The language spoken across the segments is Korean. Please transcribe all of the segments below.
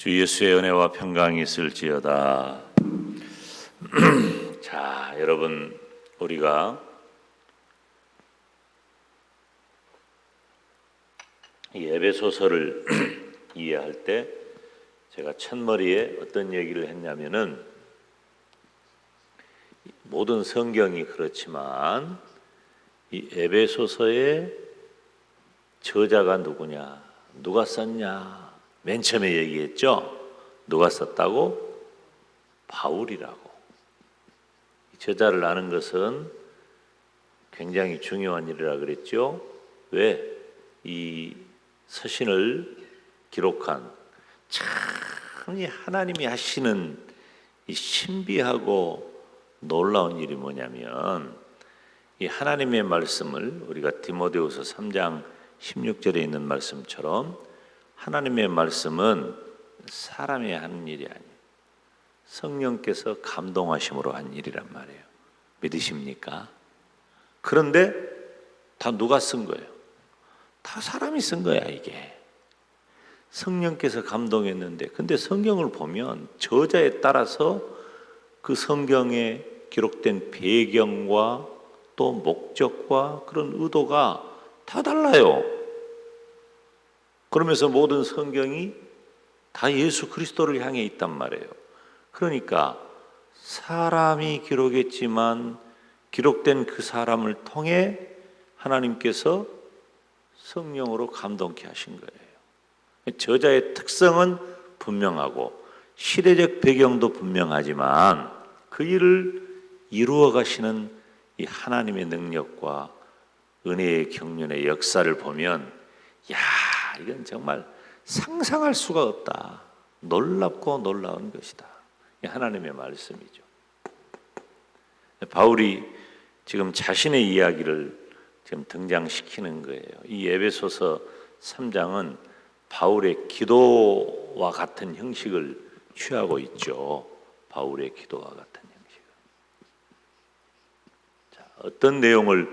주 예수의 은혜와 평강이 있을지어다. 자, 여러분 우리가 이 에베소서를 이해할 때 제가 첫머리에 어떤 얘기를 했냐면은 모든 성경이 그렇지만 이 에베소서의 저자가 누구냐? 누가 썼냐? 맨 처음에 얘기했죠. 누가 썼다고? 바울이라고. 저자를 아는 것은 굉장히 중요한 일이라 그랬죠. 왜? 이 서신을 기록한 참 이 하나님이 하시는 이 신비하고 놀라운 일이 뭐냐면 이 하나님의 말씀을 우리가 디모데후서 3장 16절에 있는 말씀처럼 하나님의 말씀은 사람이 하는 일이 아니에요. 성령께서 감동하심으로 한 일이란 말이에요. 믿으십니까? 그런데 다 누가 쓴 거예요? 다 사람이 쓴 거야, 이게. 성령께서 감동했는데, 근데 성경을 보면 저자에 따라서 그 성경에 기록된 배경과 또 목적과 그런 의도가 다 달라요. 그러면서 모든 성경이 다 예수 그리스도를 향해 있단 말이에요. 그러니까 사람이 기록했지만 기록된 그 사람을 통해 하나님께서 성령으로 감동케 하신 거예요. 저자의 특성은 분명하고 시대적 배경도 분명하지만 그 일을 이루어 가시는 이 하나님의 능력과 은혜의 경륜의 역사를 보면 야, 이건 정말 상상할 수가 없다. 놀랍고 놀라운 것이다. 하나님의 말씀이죠. 바울이 지금 자신의 이야기를 지금 등장시키는 거예요. 이 에베소서 3장은 바울의 기도와 같은 형식을 취하고 있죠. 바울의 기도와 같은 형식을. 자, 어떤 내용을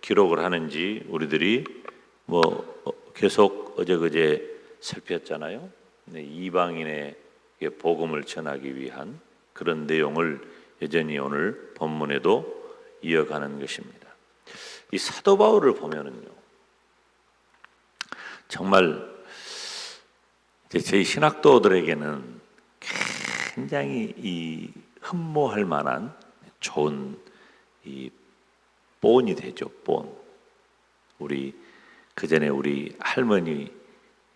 기록을 하는지 우리들이 뭐 어, 계속 어제 그제 살폈잖아요. 네, 이방인의 복음을 전하기 위한 그런 내용을 여전히 오늘 본문에도 이어가는 것입니다. 이 사도 바울을 보면은요, 정말 저희 신학도들에게는 굉장히 이 흠모할 만한 좋은 이 본이 되죠, 본. 우리 그 전에 우리 할머니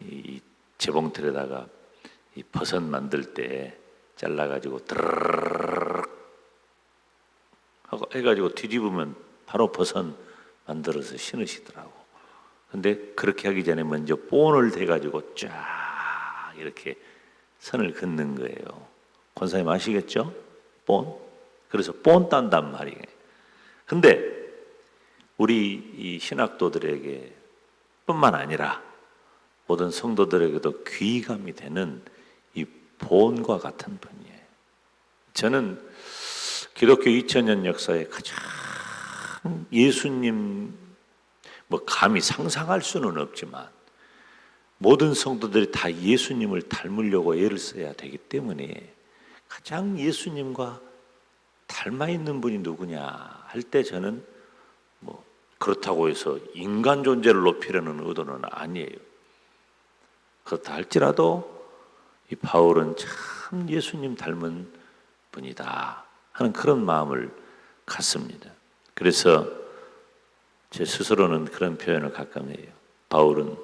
이 재봉틀에다가 이 버섯 만들 때 잘라가지고 드르륵 하고 해가지고 뒤집으면 바로 버섯 만들어서 신으시더라고. 근데 그렇게 하기 전에 먼저 본을 대가지고 쫙 이렇게 선을 긋는 거예요. 권사님 아시겠죠? 본. 그래서 본 딴단 말이에요. 근데 우리 이 신학도들에게 뿐만 아니라 모든 성도들에게도 귀감이 되는 이 본과 같은 분이에요. 저는 기독교 2000년 역사에 가장 예수님 뭐 감히 상상할 수는 없지만 모든 성도들이 다 예수님을 닮으려고 애를 써야 되기 때문에 가장 예수님과 닮아 있는 분이 누구냐 할 때 저는 뭐 그렇다고 해서 인간 존재를 높이려는 의도는 아니에요. 그렇다 할지라도 이 바울은 참 예수님 닮은 분이다 하는 그런 마음을 갖습니다. 그래서 제 스스로는 그런 표현을 가끔 해요. 바울은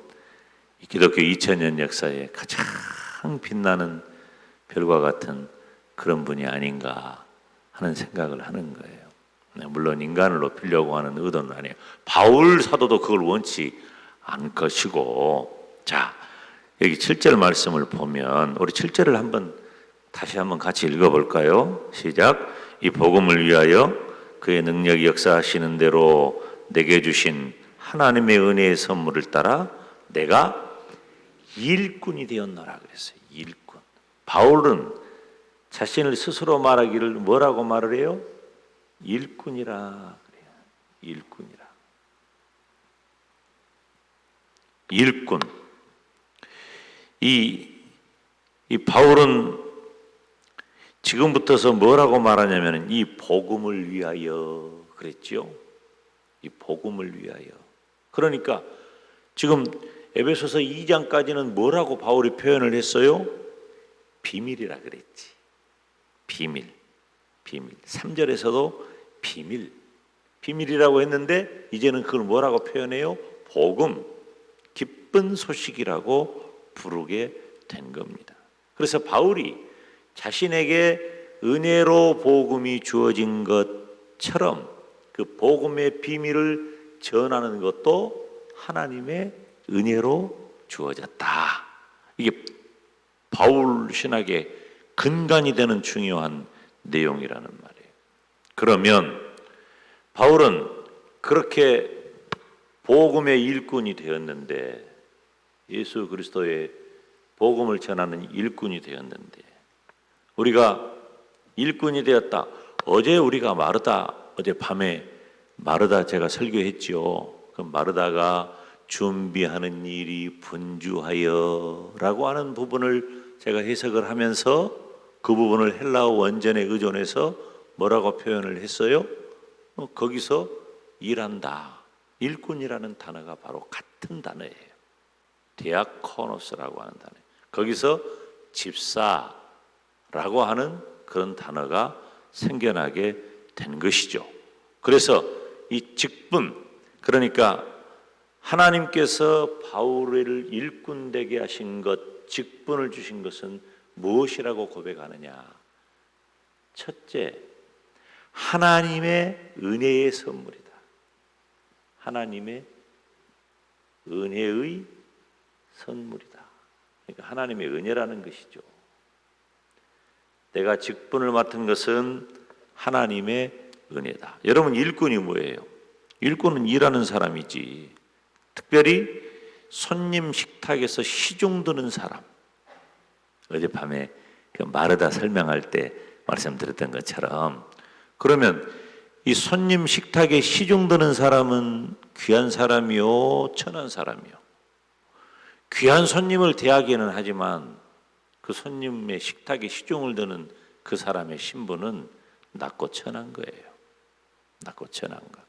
기독교 2000년 역사에 가장 빛나는 별과 같은 그런 분이 아닌가 하는 생각을 하는 거예요. 네, 물론 인간을 높이려고 하는 의도는 아니에요. 바울 사도도 그걸 원치 않을 것이고, 자, 여기 7절 말씀을 보면, 우리 7절을 한번 다시 한번 같이 읽어볼까요? 시작. 이 복음을 위하여 그의 능력이 역사하시는 대로 내게 주신 하나님의 은혜의 선물을 따라 내가 일꾼이 되었노라 그랬어요. 일꾼. 바울은 자신을 스스로 말하기를 뭐라고 말을 해요? 일꾼이라 그래요. 일꾼이라. 일꾼. 이 이 바울은 지금부터서 뭐라고 말하냐면 이 복음을 위하여 그랬지요. 이 복음을 위하여. 그러니까 지금 에베소서 2장까지는 뭐라고 바울이 표현을 했어요? 비밀이라 그랬지. 비밀. 비밀. 3절에서도 비밀. 비밀이라고 했는데 이제는 그걸 뭐라고 표현해요? 복음. 기쁜 소식이라고 부르게 된 겁니다. 그래서 바울이 자신에게 은혜로 복음이 주어진 것처럼 그 복음의 비밀을 전하는 것도 하나님의 은혜로 주어졌다. 이게 바울 신학의 근간이 되는 중요한 내용이라는 말이에요. 그러면 바울은 그렇게 복음의 일꾼이 되었는데 예수 그리스도의 복음을 전하는 일꾼이 되었는데 우리가 일꾼이 되었다. 어제 우리가 마르다 어제 밤에 마르다 제가 설교했지요. 그 마르다가 준비하는 일이 분주하여라고 하는 부분을 제가 해석을 하면서 그 부분을 헬라어 원전에 의존해서 뭐라고 표현을 했어요? 어, 거기서 일한다. 일꾼이라는 단어가 바로 같은 단어예요. 디아코노스라고 하는 단어. 거기서 집사라고 하는 그런 단어가 생겨나게 된 것이죠. 그래서 이 직분 그러니까 하나님께서 바울을 일꾼 되게 하신 것, 직분을 주신 것은 무엇이라고 고백하느냐? 첫째, 하나님의 은혜의 선물이다. 하나님의 은혜의 선물이다. 그러니까 하나님의 은혜라는 것이죠. 내가 직분을 맡은 것은 하나님의 은혜다. 여러분 일꾼이 뭐예요? 일꾼은 일하는 사람이지. 특별히 손님 식탁에서 시중 드는 사람. 어젯밤에 그 마르다 설명할 때 말씀드렸던 것처럼 그러면 이 손님 식탁에 시중 드는 사람은 귀한 사람이요, 천한 사람이요. 귀한 손님을 대하기는 하지만 그 손님의 식탁에 시중을 드는 그 사람의 신분은 낮고 천한 거예요. 낮고 천한 것.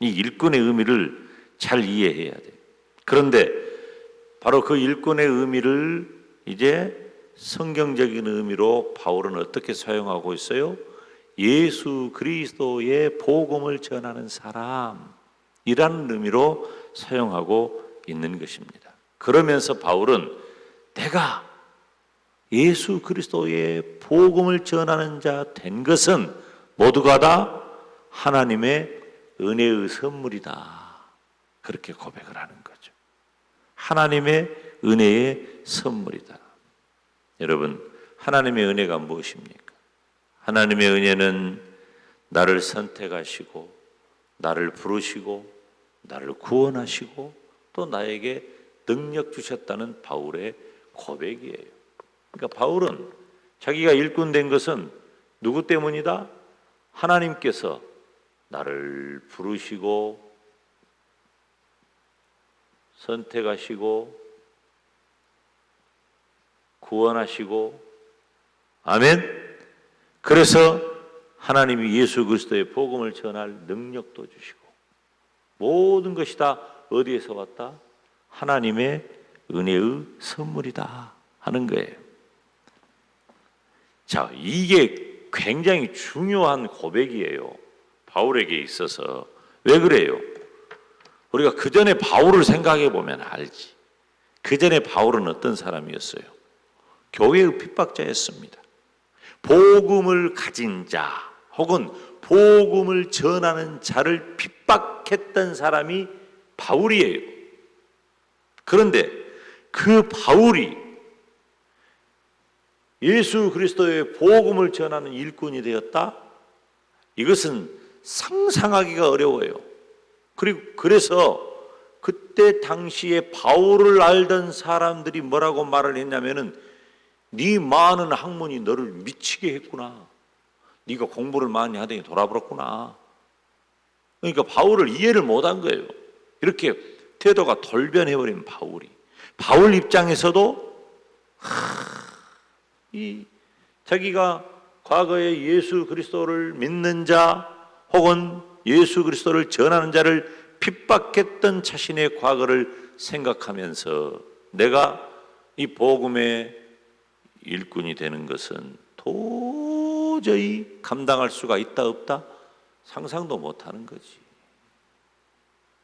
이 일꾼의 의미를 잘 이해해야 돼요. 그런데 바로 그 일꾼의 의미를 이제 성경적인 의미로 바울은 어떻게 사용하고 있어요? 예수 그리스도의 복음을 전하는 사람이라는 의미로 사용하고 있는 것입니다. 그러면서 바울은 내가 예수 그리스도의 복음을 전하는 자 된 것은 모두가 다 하나님의 은혜의 선물이다. 그렇게 고백을 하는 거죠. 하나님의 은혜의 선물이다. 여러분, 하나님의 은혜가 무엇입니까? 하나님의 은혜는 나를 선택하시고, 나를 부르시고, 나를 구원하시고, 또 나에게 능력 주셨다는 바울의 고백이에요. 그러니까 바울은 자기가 일꾼 된 것은 누구 때문이다? 하나님께서 나를 부르시고 선택하시고 구원하시고 아멘. 그래서 하나님이 예수 그리스도의 복음을 전할 능력도 주시고 모든 것이 다 어디에서 왔다? 하나님의 은혜의 선물이다 하는 거예요. 자, 이게 굉장히 중요한 고백이에요. 바울에게 있어서. 왜 그래요? 우리가 그 전에 바울을 생각해 보면 알지. 그 전에 바울은 어떤 사람이었어요? 교회의 핍박자였습니다. 복음을 가진 자, 혹은 복음을 전하는 자를 핍박했던 사람이 바울이에요. 그런데 그 바울이 예수 그리스도의 복음을 전하는 일꾼이 되었다? 이것은 상상하기가 어려워요. 그리고 그래서 그때 당시에 바울을 알던 사람들이 뭐라고 말을 했냐면은 네 많은 학문이 너를 미치게 했구나. 네가 공부를 많이 하더니 돌아버렸구나. 그러니까 바울을 이해를 못한 거예요. 이렇게 태도가 돌변해버린 바울이. 바울 입장에서도 이 자기가 과거에 예수 그리스도를 믿는 자 혹은 예수 그리스도를 전하는 자를 핍박했던 자신의 과거를 생각하면서 내가 이 복음의 일꾼이 되는 것은 도저히 감당할 수가 있다 없다 상상도 못 하는 거지.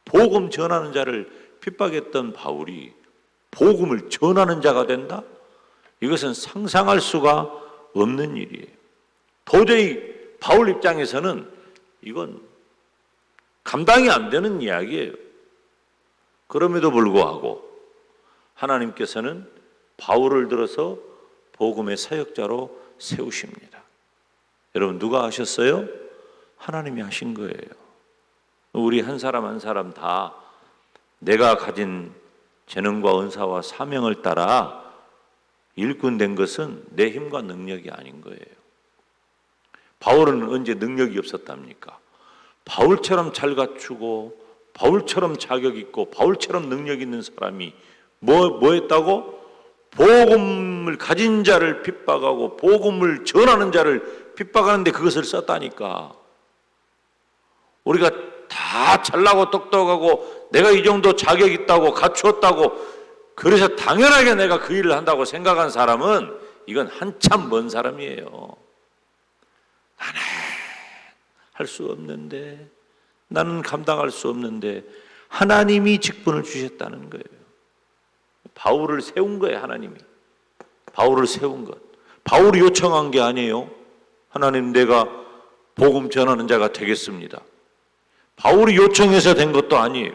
복음 전하는 자를 핍박했던 바울이 복음을 전하는 자가 된다? 이것은 상상할 수가 없는 일이에요. 도저히 바울 입장에서는 이건 감당이 안 되는 이야기예요. 그럼에도 불구하고 하나님께서는 바울을 들어서 복음의 사역자로 세우십니다. 여러분 누가 하셨어요? 하나님이 하신 거예요. 우리 한 사람 한 사람 다 내가 가진 재능과 은사와 사명을 따라 일꾼 된 것은 내 힘과 능력이 아닌 거예요. 바울은 언제 능력이 없었답니까? 바울처럼 잘 갖추고 바울처럼 자격 있고 바울처럼 능력 있는 사람이 뭐, 뭐 했다고? 복음을 가진 자를 핍박하고 복음을 전하는 자를 핍박하는데 그것을 썼다니까. 우리가 다 잘나고 똑똑하고 내가 이 정도 자격 있다고 갖추었다고 그래서 당연하게 내가 그 일을 한다고 생각한 사람은 이건 한참 먼 사람이에요. 나는 할 수 없는데 나는 감당할 수 없는데 하나님이 직분을 주셨다는 거예요. 바울을 세운 거예요, 하나님이. 바울을 세운 것. 바울이 요청한 게 아니에요. 하나님 내가 복음 전하는 자가 되겠습니다. 바울이 요청해서 된 것도 아니에요.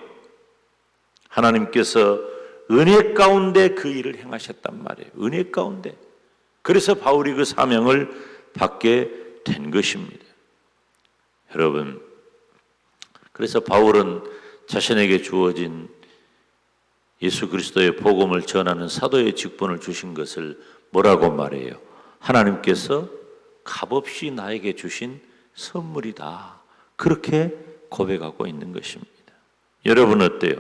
하나님께서 은혜 가운데 그 일을 행하셨단 말이에요. 은혜 가운데. 그래서 바울이 그 사명을 받게 된 것입니다. 여러분, 그래서 바울은 자신에게 주어진 예수 그리스도의 복음을 전하는 사도의 직분을 주신 것을 뭐라고 말해요? 하나님께서 값없이 나에게 주신 선물이다. 그렇게 고백하고 있는 것입니다. 여러분 어때요?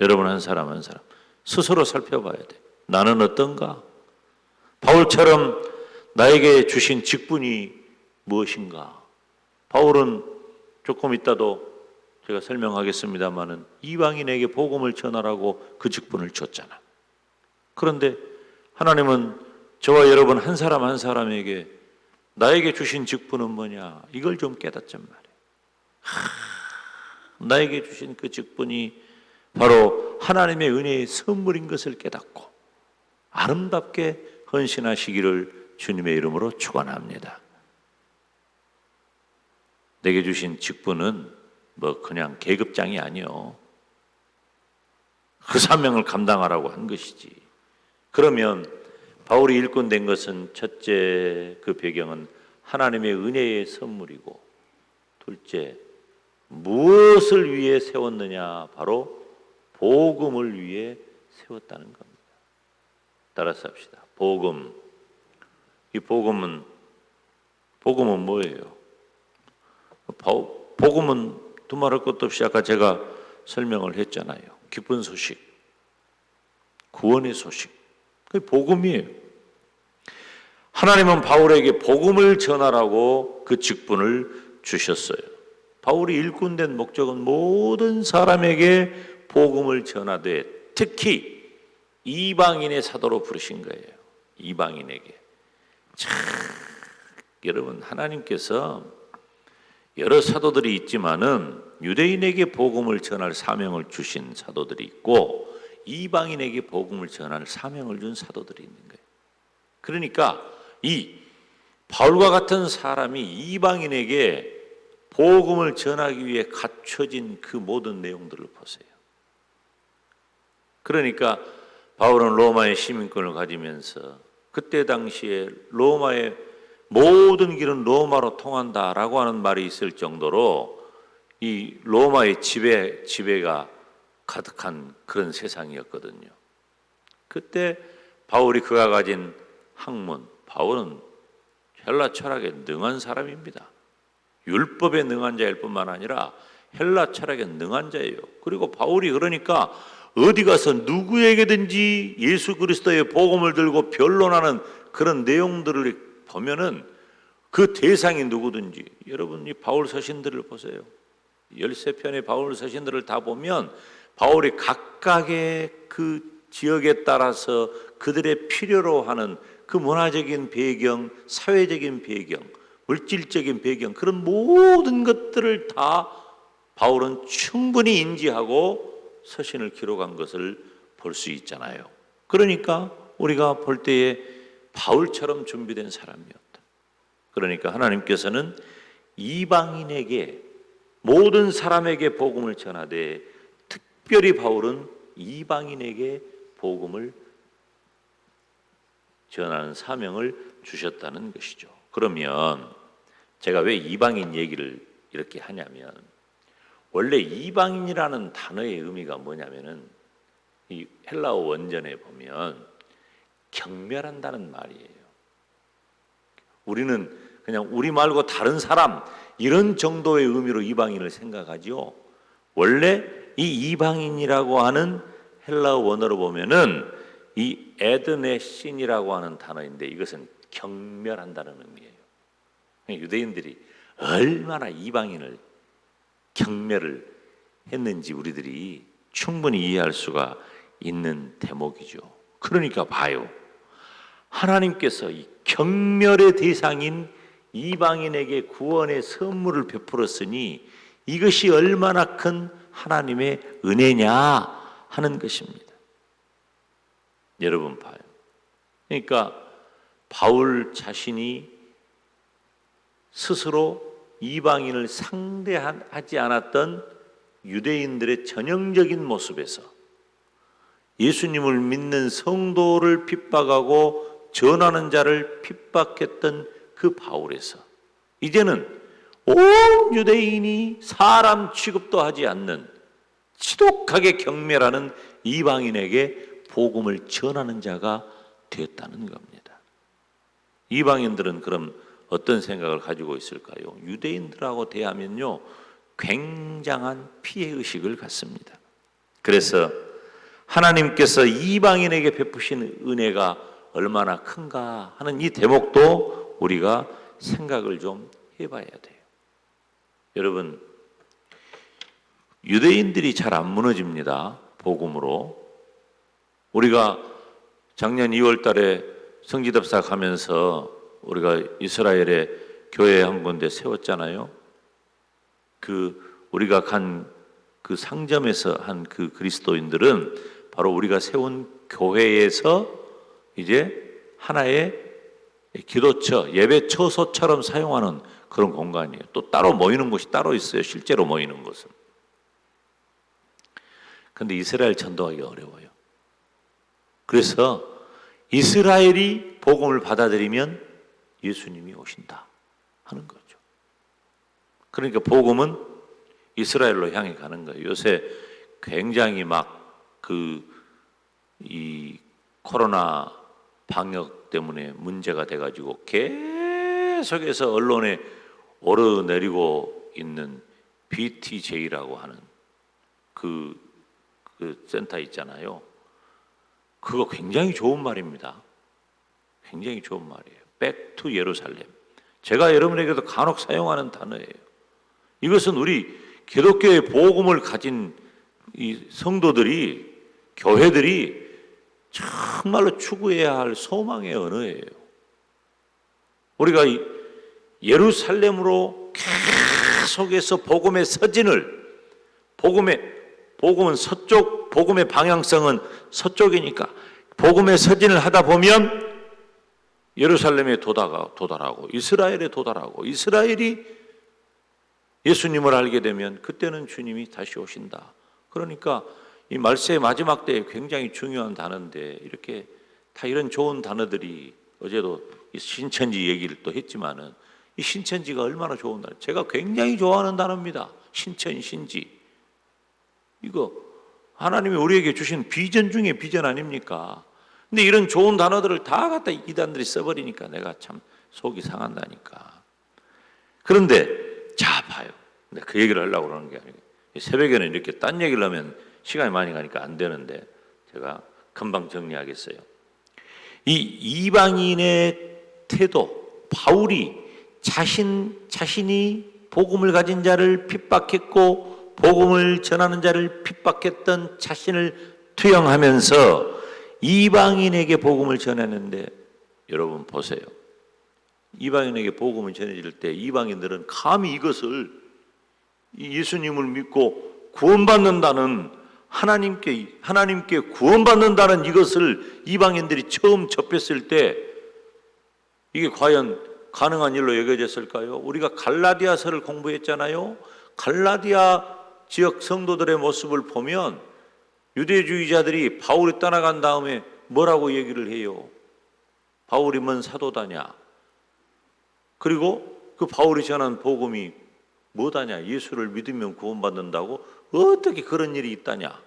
여러분 한 사람 한 사람 스스로 살펴봐야 돼. 나는 어떤가? 바울처럼 나에게 주신 직분이 무엇인가? 바울은 조금 있다도 제가 설명하겠습니다만은 이방인에게 복음을 전하라고 그 직분을 줬잖아. 그런데 하나님은 저와 여러분 한 사람 한 사람에게 나에게 주신 직분은 뭐냐? 이걸 좀 깨닫잔 말이에요. 하, 나에게 주신 그 직분이 바로 하나님의 은혜의 선물인 것을 깨닫고 아름답게 헌신하시기를 주님의 이름으로 축원합니다. 내게 주신 직분은 뭐 그냥 계급장이 아니요. 그 사명을 감당하라고 한 것이지. 그러면 바울이 일꾼 된 것은 첫째 그 배경은 하나님의 은혜의 선물이고 둘째 무엇을 위해 세웠느냐 바로 복음을 위해 세웠다는 겁니다. 따라서 합시다. 복음. 이 복음은 복음은 뭐예요? 복음은 두말할 것도 없이 아까 제가 설명을 했잖아요. 기쁜 소식, 구원의 소식. 그 복음이에요. 하나님은 바울에게 복음을 전하라고 그 직분을 주셨어요. 바울이 일꾼된 목적은 모든 사람에게 복음을 전하되 특히 이방인의 사도로 부르신 거예요. 이방인에게. 참, 여러분, 하나님께서 여러 사도들이 있지만은 유대인에게 복음을 전할 사명을 주신 사도들이 있고 이방인에게 복음을 전할 사명을 준 사도들이 있는 거예요. 그러니까 이 바울과 같은 사람이 이방인에게 복음을 전하기 위해 갖춰진 그 모든 내용들을 보세요. 그러니까 바울은 로마의 시민권을 가지면서 그때 당시에 로마의 모든 길은 로마로 통한다라고 하는 말이 있을 정도로 이 로마의 지배 지배가 가득한 그런 세상이었거든요. 그때 바울이 그가 가진 학문, 바울은 헬라 철학에 능한 사람입니다. 율법에 능한 자일 뿐만 아니라 헬라 철학에 능한 자예요. 그리고 바울이 그러니까 어디 가서 누구에게든지 예수 그리스도의 복음을 들고 변론하는 그런 내용들을 보면은 그 대상이 누구든지 여러분 이 바울 서신들을 보세요. 13편의 바울 서신들을 다 보면 바울이 각각의 그 지역에 따라서 그들의 필요로 하는 그 문화적인 배경, 사회적인 배경, 물질적인 배경 그런 모든 것들을 다 바울은 충분히 인지하고 서신을 기록한 것을 볼 수 있잖아요. 그러니까 우리가 볼 때에 바울처럼 준비된 사람이었다. 그러니까 하나님께서는 이방인에게 모든 사람에게 복음을 전하되 특별히 바울은 이방인에게 복음을 전하는 사명을 주셨다는 것이죠. 그러면 제가 왜 이방인 얘기를 이렇게 하냐면 원래 이방인이라는 단어의 의미가 뭐냐면은 이 헬라어 원전에 보면 경멸한다는 말이에요. 우리는 그냥 우리 말고 다른 사람 이런 정도의 의미로 이방인을 생각하지요. 원래 이 이방인이라고 하는 헬라어 원어로 보면은 이 에드네 신이라고 하는 단어인데 이것은 경멸한다는 의미예요. 유대인들이 얼마나 이방인을 경멸을 했는지 우리들이 충분히 이해할 수가 있는 대목이죠. 그러니까 봐요. 하나님께서 이 경멸의 대상인 이방인에게 구원의 선물을 베풀었으니 이것이 얼마나 큰 하나님의 은혜냐 하는 것입니다. 여러분 봐요. 그러니까 바울 자신이 스스로 이방인을 상대하지 않았던 유대인들의 전형적인 모습에서 예수님을 믿는 성도를 핍박하고 전하는 자를 핍박했던 그 바울에서 이제는 온 유대인이 사람 취급도 하지 않는 지독하게 경멸하는 이방인에게 복음을 전하는 자가 되었다는 겁니다. 이방인들은 그럼 어떤 생각을 가지고 있을까요? 유대인들하고 대하면요, 굉장한 피해 의식을 갖습니다. 그래서 하나님께서 이방인에게 베푸신 은혜가 얼마나 큰가 하는 이 대목도 우리가 생각을 좀 해봐야 돼요. 여러분, 유대인들이 잘 안 무너집니다. 복음으로. 우리가 작년 2월 달에 성지답사 가면서 우리가 이스라엘에 교회 한 군데 세웠잖아요. 그 우리가 간 그 상점에서 한 그 그리스도인들은 바로 우리가 세운 교회에서 이제 하나의 기도처, 예배 처소처럼 사용하는 그런 공간이에요. 또 따로 모이는 곳이 따로 있어요. 실제로 모이는 곳은. 근데 이스라엘 전도하기 어려워요. 그래서 이스라엘이 복음을 받아들이면 예수님이 오신다 하는 거죠. 그러니까 복음은 이스라엘로 향해 가는 거예요. 요새 굉장히 막 그 이 코로나 방역 때문에 문제가 돼가지고 계속해서 언론에 오르내리고 있는 BTJ라고 하는 그, 그 센터 있잖아요. 그거 굉장히 좋은 말입니다. 굉장히 좋은 말이에요. Back to 예루살렘. 제가 여러분에게도 간혹 사용하는 단어예요. 이것은 우리 기독교의 복음을 가진 이 성도들이 교회들이 정말로 추구해야 할 소망의 언어예요. 우리가 이 예루살렘으로 계속해서 복음의 서진을 복음의 복음은 서쪽 복음의 방향성은 서쪽이니까 복음의 서진을 하다 보면 예루살렘에 도다가 도달하고 이스라엘에 도달하고 이스라엘이 예수님을 알게 되면 그때는 주님이 다시 오신다. 그러니까 이 말세의 마지막 때에 굉장히 중요한 단어인데 이렇게 다 이런 좋은 단어들이 어제도 이 신천지 얘기를 또 했지만은 이 신천지가 얼마나 좋은 단어. 제가 굉장히 좋아하는 단어입니다. 신천 신지. 이거 하나님이 우리에게 주신 비전 중에 비전 아닙니까? 근데 이런 좋은 단어들을 다 갖다 이단들이 써버리니까 내가 참 속이 상한다니까. 그런데 자 봐요. 근데 그 얘기를 하려고 그러는 게 아니고 새벽에는 이렇게 딴 얘기를 하면 시간이 많이 가니까 안 되는데 제가 금방 정리하겠어요. 이 이방인의 태도, 바울이 자신 자신이 복음을 가진 자를 핍박했고 복음을 전하는 자를 핍박했던 자신을 투영하면서 이방인에게 복음을 전했는데 여러분 보세요. 이방인에게 복음을 전해질 때 이방인들은 감히 이것을 이 예수님을 믿고 구원받는다는 하나님께 하나님께 구원받는다는 이것을 이방인들이 처음 접했을 때 이게 과연 가능한 일로 여겨졌을까요? 우리가 갈라디아서를 공부했잖아요. 갈라디아 지역 성도들의 모습을 보면 유대주의자들이 바울이 떠나간 다음에 뭐라고 얘기를 해요? 바울이 뭔 사도다냐? 그리고 그 바울이 전한 복음이 뭐다냐? 예수를 믿으면 구원받는다고? 어떻게 그런 일이 있다냐?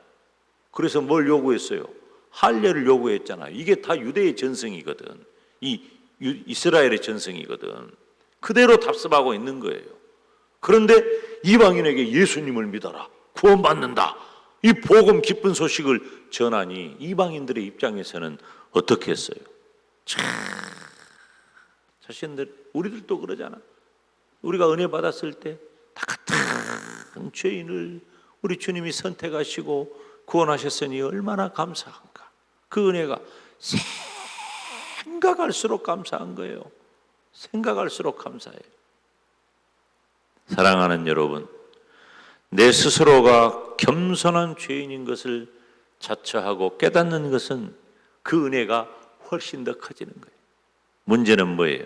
그래서 뭘 요구했어요? 할례를 요구했잖아요. 이게 다 유대의 전승이거든. 이 유- 이스라엘의 전승이거든. 그대로 답습하고 있는 거예요. 그런데 이방인에게 예수님을 믿어라. 구원받는다. 이 복음 기쁜 소식을 전하니 이방인들의 입장에서는 어떻게 했어요? 참 자신들 우리들도 그러잖아. 우리가 은혜 받았을 때 다 같은 죄인을 우리 주님이 선택하시고 구원하셨으니 얼마나 감사한가. 그 은혜가 생각할수록 감사한 거예요. 생각할수록 감사해요. 사랑하는 여러분, 내 스스로가 겸손한 죄인인 것을 자처하고 깨닫는 것은 그 은혜가 훨씬 더 커지는 거예요. 문제는 뭐예요?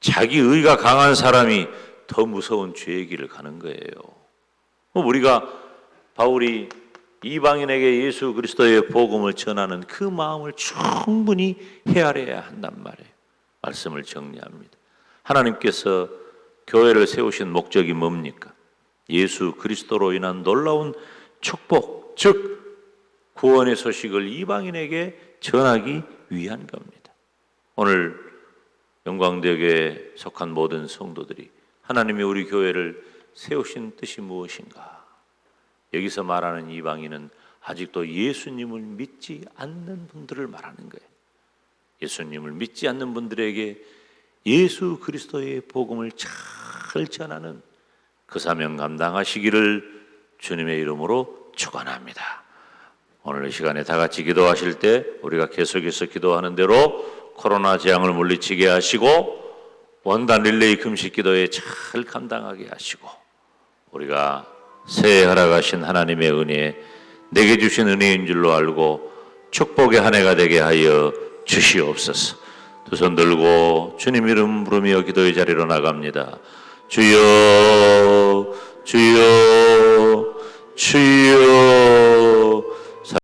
자기 의가 강한 사람이 더 무서운 죄의 길을 가는 거예요. 뭐 우리가 바울이 이방인에게 예수 그리스도의 복음을 전하는 그 마음을 충분히 헤아려야 한단 말이에요. 말씀을 정리합니다. 하나님께서 교회를 세우신 목적이 뭡니까? 예수 그리스도로 인한 놀라운 축복, 즉 구원의 소식을 이방인에게 전하기 위한 겁니다. 오늘 영광대교에 속한 모든 성도들이 하나님이 우리 교회를 세우신 뜻이 무엇인가? 여기서 말하는 이방인은 아직도 예수님을 믿지 않는 분들을 말하는 거예요. 예수님을 믿지 않는 분들에게 예수 그리스도의 복음을 잘 전하는 그 사명 감당하시기를 주님의 이름으로 축원합니다. 오늘 이 시간에 다 같이 기도하실 때 우리가 계속해서 기도하는 대로 코로나 재앙을 물리치게 하시고 원단 릴레이 금식 기도에 잘 감당하게 하시고 우리가 새해 허락하신 하나님의 은혜, 내게 주신 은혜인 줄로 알고 축복의 한 해가 되게 하여 주시옵소서. 두 손 들고 주님 이름 부르며 기도의 자리로 나갑니다. 주여, 주여, 주여.